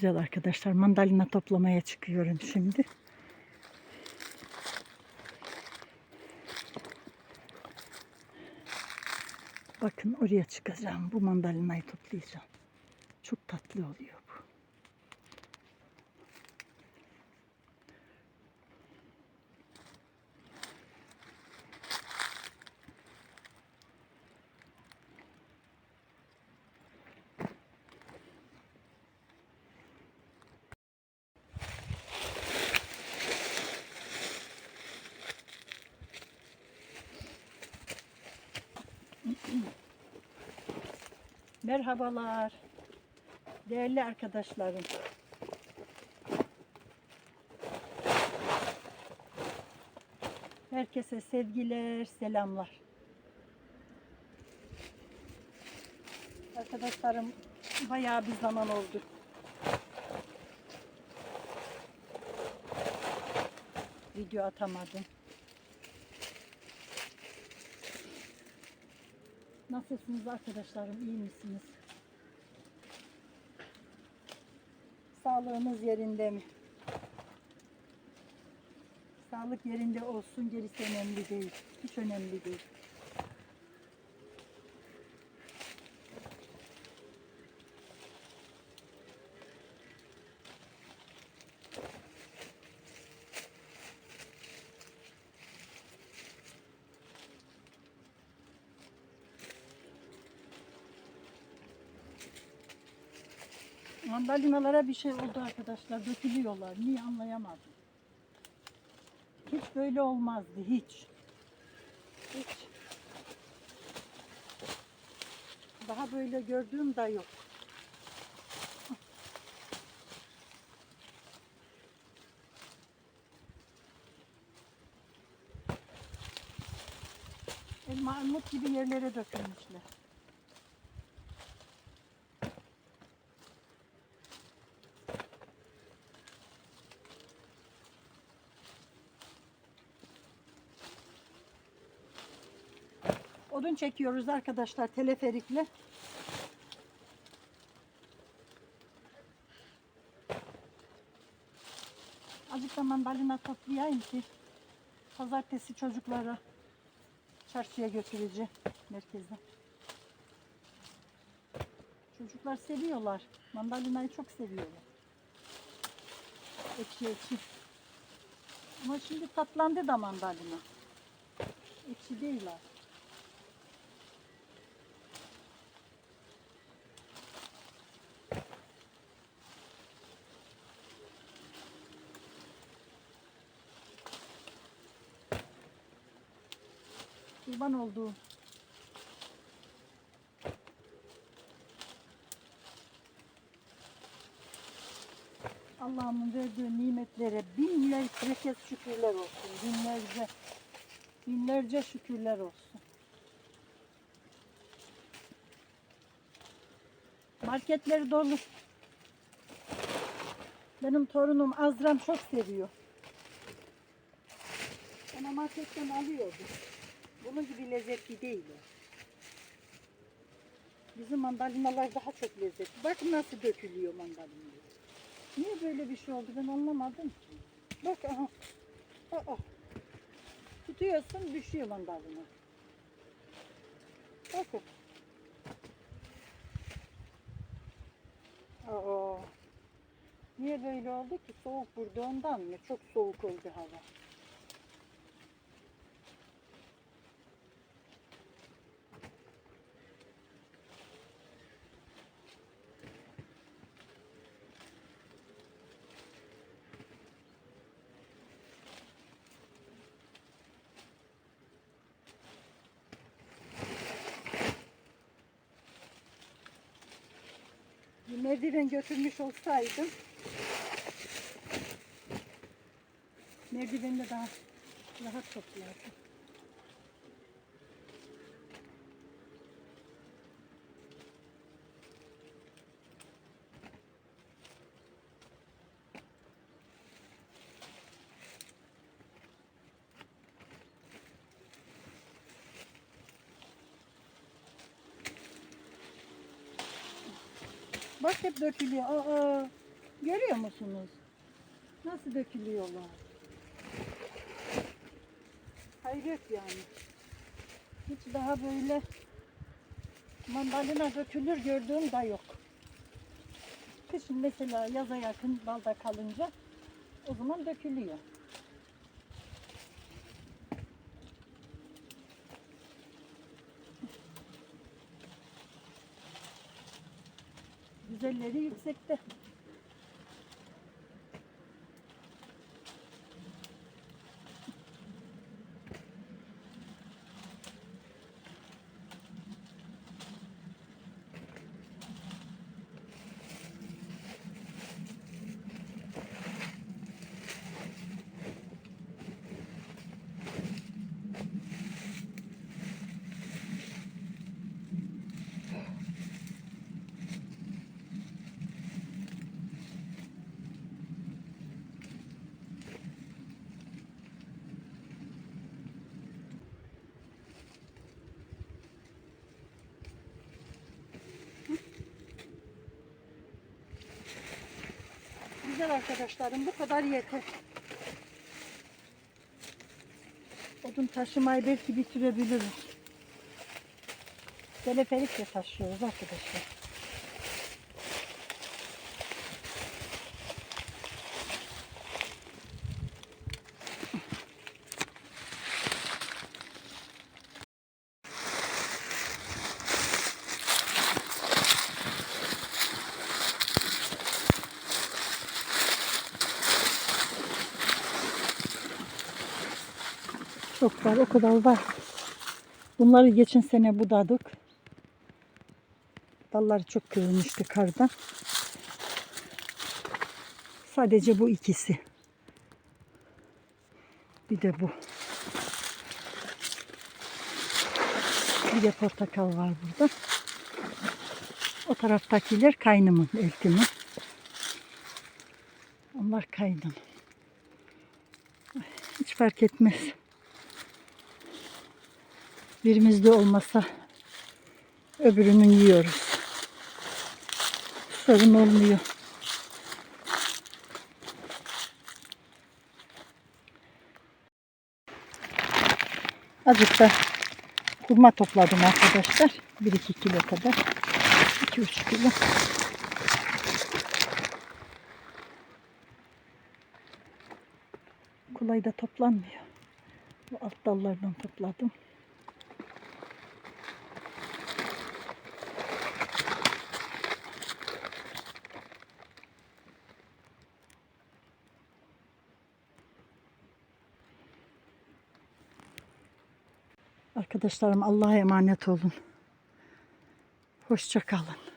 güzel arkadaşlar. Mandalina toplamaya çıkıyorum şimdi. Bakın oraya çıkacağım. Bu mandalinayı toplayacağım. Çok tatlı oluyor bu. Merhabalar. Değerli arkadaşlarım. Herkese sevgiler, selamlar. Arkadaşlarım bayağı bir zaman oldu. Video atamadım. Nasılsınız arkadaşlarım? İyi misiniz? Sağlığınız yerinde mi? Sağlık yerinde olsun, gerisi önemli değil. Hiç önemli değil. Mandalinalara bir şey oldu arkadaşlar. Dökülüyorlar. Niye anlayamadım. Hiç böyle olmazdı. Hiç. Hiç. Daha böyle gördüğüm de yok. Elma armut gibi yerlere dökülmüşler. Odun çekiyoruz arkadaşlar teleferikle. Azıcık da mandalina toplayayım ki pazartesi çocuklara çarşıya götüreceğim merkeze. Çocuklar seviyorlar. Mandalinayı çok seviyorlar. Ekşi ekşi. Ama şimdi tatlandı da mandalina. Ekşi değil artık. Kurban olduğum. Allah'ımın verdiği nimetlere binlerce kez şükürler olsun. Binlerce, binlerce şükürler olsun. Marketleri dolu. Benim torunum Azram çok seviyor. Ona marketten alıyordu. Bunun gibi lezzetli değil. Bizim mandalinalar daha çok lezzetli. Bakın nasıl dökülüyor mandalinalar. Niye böyle bir şey oldu ben anlamadım ki. Bak aha. Aa. Tutuyorsun düşüyor mandalina. Bakın. Aa. Niye böyle oldu ki? Soğuk burada ondan mı? Çok soğuk oldu hava. Merdiven götürmüş olsaydım merdivenle daha rahat toplardım. Bak hep dökülüyor. Aa, Görüyor musunuz? Nasıl dökülüyorlar? Hayret yani. Hiç daha böyle mandalina dökülür gördüğüm de yok. Kışın mesela yaza yakın balda kalınca o zaman dökülüyor. Güzelleri yüksekte. Güzel arkadaşlarım bu kadar yeter. Odun taşımayı belki bitirebiliriz. Teleferikle taşıyoruz arkadaşlar. Çok var, o kadar var. Bunları geçen sene budadık. Dalları çok kırılmıştı kardan. Sadece bu ikisi. Bir de bu. Bir de portakal var burada. O taraftakiler kaynımın, eltimin. Onlar kaynım. Hiç fark etmez. Birimizde olmasa öbürünün yiyoruz. Sorun olmuyor. Azıcık da hurma topladım arkadaşlar. 1-2 kilo kadar. 2-3 kilo. Kolay da toplanmıyor. Bu alt dallardan topladım. Arkadaşlarım Allah'a emanet olun. Hoşça kalın.